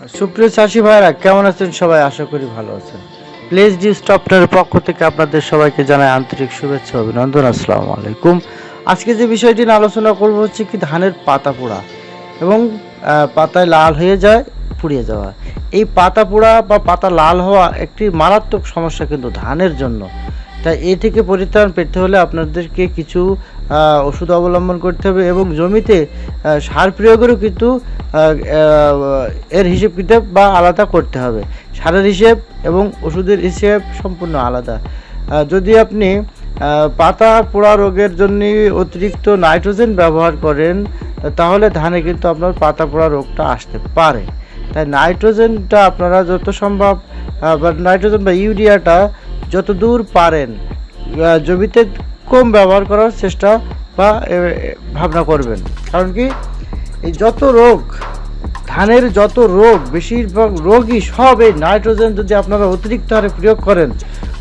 সুপ্রিয় চাষি ভাইরা কেমন আছেন? সবাই আশা করি ভালো আছেন। প্লেস ডি স্টপটার পক্ষ থেকে আপনাদের সবাইকে জানাই আন্তরিক শুভেচ্ছা, অভিনন্দন, আসসালামু আলাইকুম। আজকে যে বিষয়টি নিয়ে আলোচনা করব হচ্ছে কি ধানের পাতা পোড়া এবং পাতায় লাল হয়ে যায়, পুড়িয়ে যাওয়া। এই পাতা পোড়া বা পাতা লাল হওয়া একটি মারাত্মক সমস্যা কিন্তু ধানের জন্য। তাই এ থেকে পরিত্রাণ পেতে হলে আপনাদেরকে কিছু ওষুধ অবলম্বন করতে হবে এবং জমিতে সার প্রয়োগেরও কিন্তু এর হিসেব কিতাব বা আলাদা করতে হবে। সারের হিসেব এবং ওষুধের হিসেব সম্পূর্ণ আলাদা। যদি আপনি পাতা পোড়া রোগের জন্য অতিরিক্ত নাইট্রোজেন ব্যবহার করেন, তাহলে ধানে কিন্তু আপনার পাতা পোড়া রোগটা আসতে পারে। তাই নাইট্রোজেনটা আপনারা যত সম্ভব নাইট্রোজেন বা ইউরিয়াটা যত দূর পারেন জমিতে কম ব্যবহার করার চেষ্টা বা ভাবনা করবেন। কারণ কি? এই যত রোগ, ধানের যত রোগ, বেশিরভাগ রোগই সব এই নাইট্রোজেন যদি আপনারা অতিরিক্ত হারে প্রয়োগ করেন,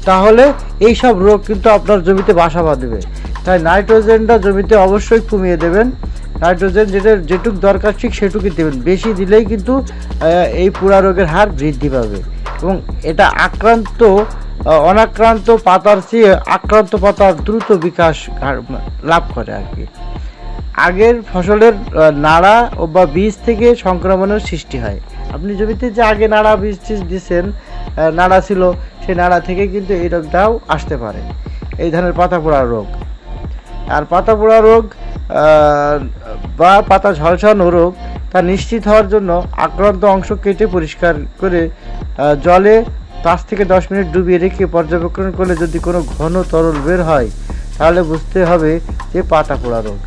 তাহলে এই সব রোগ কিন্তু আপনার জমিতে বাসা বাঁধবে। তাই নাইট্রোজেনটা জমিতে অবশ্যই কমিয়ে দেবেন। নাইট্রোজেন যেটা যেটুক দরকার ঠিক সেটুকুই দেবেন। বেশি দিলেই কিন্তু এই পুরা রোগের হার বৃদ্ধি পাবে। এবং এটা আক্রান্ত অনাক্রান্ত পাতার চেয়ে আক্রান্ত পাতার দ্রুত বিকাশ লাভ করে আর কি। আগের ফসলের নাড়া বা বীজ থেকে সংক্রমণের সৃষ্টি হয়। আপনি জমিতে যে আগে নাড়া বীজ টিজ দিচ্ছেন নাড়া ছিল, সেই নাড়া থেকে কিন্তু এই রোগটাও আসতে পারে। এই ধরনের পাতা পোড়া রোগ। আর পাতা পোড়া রোগ বা পাতা ঝলসানো রোগ, তা নিশ্চিত হওয়ার জন্য আক্রান্ত অংশ কেটে পরিষ্কার করে জলে পাঁচ থেকে দশ মিনিট ডুবিয়ে রেখে পর্যবেক্ষণ করলে যদি কোনো ঘন তরল বের হয়, তাহলে বুঝতে হবে যে পাতা পোড়া রোগ।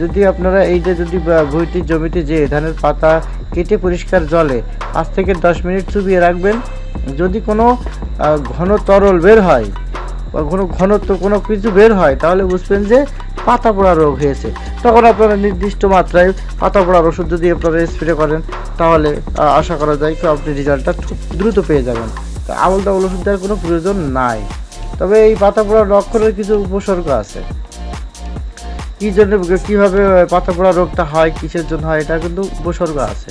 যদি আপনারা এই যে যদি ভুঁইটির জমিতে যে ধানের পাতা কেটে পরিষ্কার জলে পাঁচ থেকে দশ মিনিট চুবিয়ে রাখবেন, যদি কোনো ঘন তরল বের হয় বা কোনো ঘনত্ব, কোনো কিছু বের হয়, তাহলে বুঝবেন যে পাতা পোড়া রোগ হয়েছে। তখন আপনারা নির্দিষ্ট মাত্রায় পাতা পোড়ার ওষুধ যদি আপনারা স্প্রে করেন, তাহলে আশা করা যায় আপনি রেজাল্টটা খুব দ্রুত পেয়ে যাবেন। তো আবল তাবল ওষুধ দেওয়ার কোনো প্রয়োজন নাই। তবে এই পাতা পোড়ার লক্ষণের কিছু উপসর্গ আছে। কি জন্য, কীভাবে পাতা পোড়া রোগটা হয়, কিসের জন্য হয়, এটা কিন্তু উপসর্গ আছে।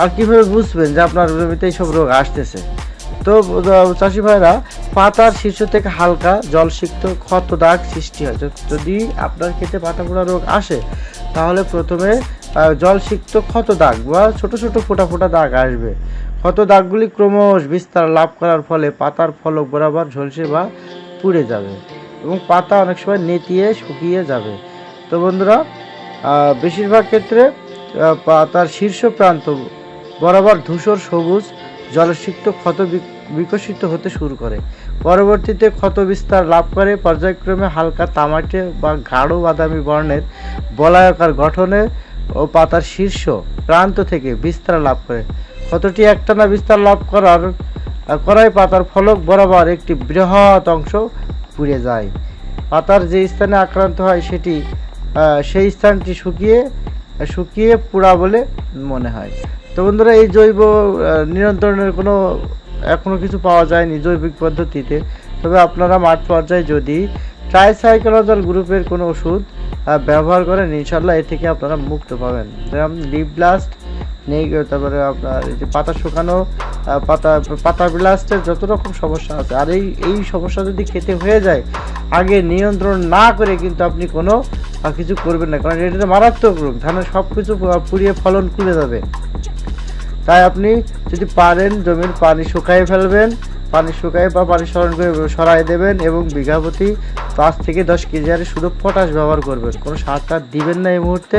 আর কীভাবে বুঝবেন যে আপনার জমিতে এইসব রোগ আসতেছে? তো চাষি ভাইরা, পাতার শীর্ষ থেকে হালকা জলসিক্ত ক্ষত দাগ সৃষ্টি হয়। যদি আপনার ক্ষেতে পাতা পোড়া রোগ আসে, তাহলে প্রথমে জলসিক্ত ক্ষত দাগ বা ছোট ছোট ফোটা ফোটা দাগ আসবে। ক্ষত দাগগুলি ক্রমশ বিস্তার লাভ করার ফলে পাতার ফলক বরাবর ঝলসে বা পুড়ে যাবে এবং পাতা অনেক সময় নেতিয়ে শুকিয়ে যাবে। তো বন্ধুরা বেশিরভাগ ক্ষেত্রে পাতার শীর্ষ প্রান্ত বরাবর ধূসর, সবুজ, জলসিক্ত ক্ষত বিকশিত হতে শুরু করে। পরবর্তীতে ক্ষত বিস্তার লাভ করে পর্যায়ক্রমে হালকা তামাটে বা গাঢ় বাদামি বর্ণের বলায়কার গঠনে ও পাতার শীর্ষ প্রান্ত থেকে বিস্তার লাভ করে। ক্ষতটি একটানা বিস্তার লাভ করার করায় পাতার ফলক বরাবর একটি বৃহৎ অংশ পুড়ে যায়। পাতার যে স্থানে আক্রান্ত হয় সেটি সেই স্থানটি শুকিয়ে শুকিয়ে পুড়া বলে মনে হয়। তো বন্ধুরা, এই জৈব নিয়ন্ত্রণের কোনো, এখনও কিছু পাওয়া যায়নি জৈবিক পদ্ধতিতে। তবে আপনারা মাঠ পর্যায়ে যদি ট্রাইসাইক্লোজল গ্রুপের কোনো ওষুধ ব্যবহার করেন ইনশাল্লাহ এ থেকে আপনারা মুক্ত পাবেন। যেমন লিপ ব্লাস্ট নেই তারপরে আপনার এই যে পাতা শুকানো পাতা পাতা ব্লাস্টের যত রকম সমস্যা আছে, আর এই এই সমস্যা যদি খেতে হয়ে যায়, আগে নিয়ন্ত্রণ না করে কিন্তু আপনি কোনো কিছু করবেন না, কারণ এটা তো মারাত্মক রোগ, ধানের সব কিছু পুড়িয়ে ফলন খুলে যাবে। তাই আপনি যদি পারেন জমির পানি শুকাই ফেলবেন পানি শুকাই বা পানি সরণ করে সরাই দেবেন এবং বিঘা প্রতি পাঁচ থেকে দশ কেজি আরে শুধু পটাশ ব্যবহার করবেন। কোনো সার টার দিবেন না এই মুহূর্তে।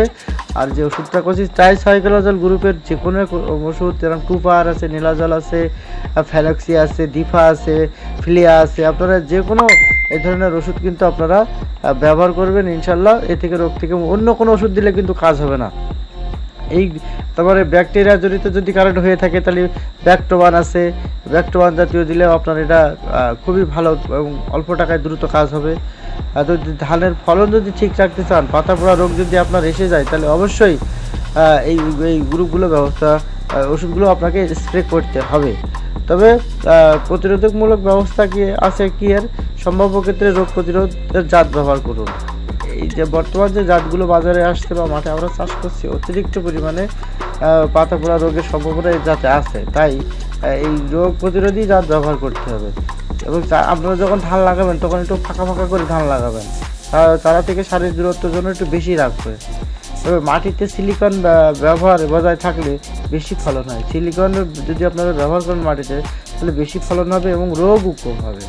আর যে ওষুধটা করছি ট্রাই সাইকেলাজল গ্রুপের যে কোনো ওষুধ যেরকম টুপার আছে, নীলাজল আছে, ফ্যালাক্সি আছে, দিফা আছে, ফিলিয়া আছে, আপনারা যে কোনো এই ধরনের ওষুধ কিন্তু আপনারা ব্যবহার করবেন ইনশাল্লাহ। এ থেকে রোগ থেকে অন্য কোনো ওষুধ দিলে কিন্তু কাজ হবে না। এই তারপরে ব্যাকটেরিয়া জড়িত যদি কারেন্ট হয়ে থাকে, তাহলে ব্যাকটোবান আছে। ব্যাকটোবান জাতীয় দিলেও আপনার এটা খুবই ভালো এবং অল্প টাকায় দ্রুত কাজ হবে। আর যদি ধানের ফলন যদি ঠিক রাখতে চান পাতা পোড়া রোগ যদি আপনার এসে যায়, তাহলে অবশ্যই এই এই গ্রুপগুলো ব্যবস্থা ওষুধগুলো আপনাকে স্প্রে করতে হবে। তবে প্রতিরোধকমূলক ব্যবস্থা কি আছে কি এর? সম্ভাব্য ক্ষেত্রে রোগ প্রতিরোধের জাত ব্যবহার করুন। এই যে বর্তমান যে জাতগুলো বাজারে আসছে বা মাঠে আমরা চাষ করছি, অতিরিক্ত পরিমাণে পাতা পোড়া রোগের সম্ভাবনা এই জাতে আছে। তাই এই রোগ প্রতিরোধী জাত ব্যবহার করতে হবে। এবং আপনারা যখন ধান লাগাবেন, তখন একটু ফাঁকা ফাঁকা করে ধান লাগাবেন। তারা থেকে শারীরিক দূরত্বের জন্য একটু বেশি রাখবে। তবে মাটিতে সিলিকন ব্যবহার বজায় থাকলে বেশি ফলন হয়। সিলিকন যদি আপনারা ব্যবহার করেন মাটিতে, তাহলে বেশি ফলন হবে এবং রোগও কম হবে।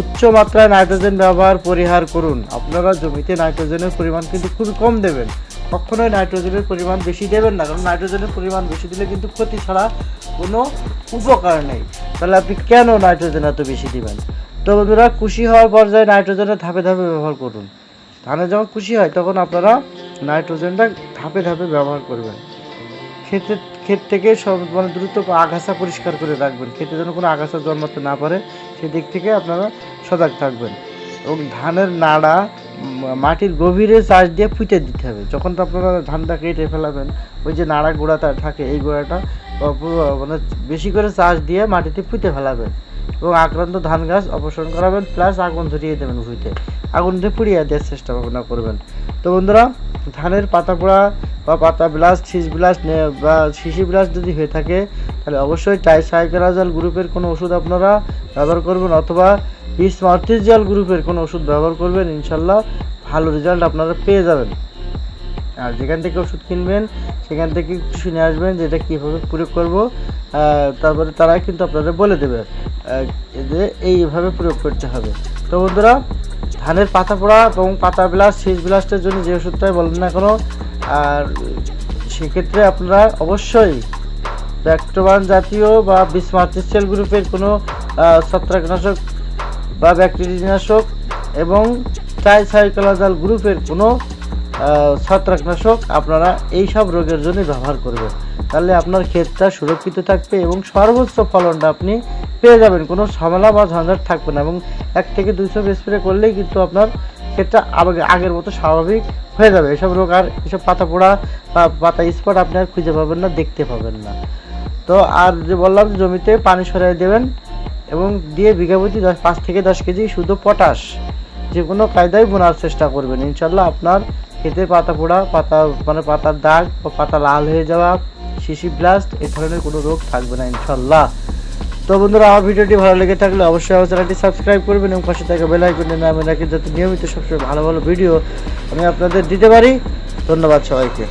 উচ্চ মাত্রায় নাইট্রোজেন ব্যবহার পরিহার করুন। আপনারা জমিতে নাইট্রোজেনের পরিমাণ কিন্তু খুবই কম দেবেন। কখনোই নাইট্রোজেনের পরিমাণ বেশি দেবেন না, কারণ নাইট্রোজেনের পরিমাণ বেশি দিলে কিন্তু ক্ষতি ছাড়া কোনো উপকার নেই। তাহলে আপনি কেন নাইট্রোজেন এত বেশি দিবেন? তো বন্ধুরা, খুশি হওয়ার পর্যায়ে নাইট্রোজেনের ধাপে ধাপে ব্যবহার করুন। ধানে যখন খুশি হয়, তখন আপনারা নাইট্রোজেনটা ধাপে ধাপে ব্যবহার করবেন। ক্ষেতে ক্ষেত থেকে সব মানে দ্রুত আগাছা পরিষ্কার করে রাখবেন। ক্ষেতে যেন কোনো আগাছা জন্মাতে না পারে, সেদিক থেকে আপনারা সজাগ থাকবেন। এবং ধানের নাড়া মাটির গভীরে চাষ দিয়ে পুঁতে দিতে হবে। যখন তো আপনারা ধানটা কেটে ফেলাবেন, ওই যে নাড়া গোড়াটা থাকে, এই গোড়াটা মানে বেশি করে চাষ দিয়ে মাটিতে পুঁতে ফেলাবেন। এবং আক্রান্ত ধান গাছ অপসারণ করাবেন, প্লাস আগুন ধরিয়ে দেবেন ভুঁইতে আগুন দিয়ে পুড়িয়ে দেওয়ার চেষ্টা ভাবনা করবেন। তো বন্ধুরা, ধানের পাতা পোড়া বা পাতা ব্লাস্ট শীষ ব্লাস্ট বা শিশি ব্লাস্ট যদি হয়ে থাকে, তাহলে অবশ্যই টাইসাইকেরাজল গ্রুপের কোনো ওষুধ আপনারা ব্যবহার করবেন, অথবা স্মার্টিজাল গ্রুপের কোনো ওষুধ ব্যবহার করবেন, ইনশাল্লাহ ভালো রেজাল্ট আপনারা পেয়ে যাবেন। আর যেখান থেকে ওষুধ কিনবেন, সেখান থেকে শুনে আসবেন যে এটা কীভাবে প্রয়োগ করব তারপরে তারা কিন্তু আপনাদের বলে দেবে যে এইভাবে প্রয়োগ করতে হবে। তো বন্ধুরা ধানের পাতা পোড়া এবং পাতা ব্লাস্ট শীষ ব্লাস্টের জন্য যে ওষুধটাই বলেন না কোনো, আর সেক্ষেত্রে আপনারা অবশ্যই ব্যাক্টোবান জাতীয় বা বিসমার্টিসেল গ্রুপের কোনো ছত্রাকনাশক বা ব্যাকটেরিয়ানাশক এবং ট্রাইসাইক্লোজাল গ্রুপের কোনো ছত্রাকনাশক আপনারা এই সব রোগের জন্য ব্যবহার করবেন। তাহলে আপনার ক্ষেতটা সুরক্ষিত থাকবে এবং সর্বোচ্চ ফলনটা আপনি পেয়ে যাবেন। কোনো ঝামেলা বা ঝঞ্ঝাট থাকবে না এবং এক থেকে দুইশো স্প্রে করলেই কিন্তু আপনার ক্ষেতটা আবার আগের মতো স্বাভাবিক হয়ে যাবে। এসব রোগ আর এসব পাতা পোড়া বা পাতা স্পট আপনি আর খুঁজে পাবেন না, দেখতে পাবেন না। তো আর যে বললাম জমিতে পানি সরাই দেবেন এবং দিয়ে বিঘা প্রতি দশ, পাঁচ থেকে দশ কেজি শুধু পটাশ যে কোনো কায়দায় বোনার চেষ্টা করবেন। ইনশাল্লাহ আপনার খেতে পাতা পোড়া পাতা মানে পাতার দাগ বা পাতা লাল হয়ে যাওয়া শিশি ব্লাস্ট এই ধরনের কোনো রোগ থাকবে না ইনশাল্লাহ তো বন্ধুরা, আমার ভিডিওটি ভালো লেগে থাকলে অবশ্যই আমার চ্যানেলটি সাবস্ক্রাইব করবেন এবং পাশে থাকা বেল আইকনে নামে রাখি যাতে নিয়মিত সবসময় ভালো ভালো ভিডিও আমি আপনাদের দিতে পারি। ধন্যবাদ সবাইকে।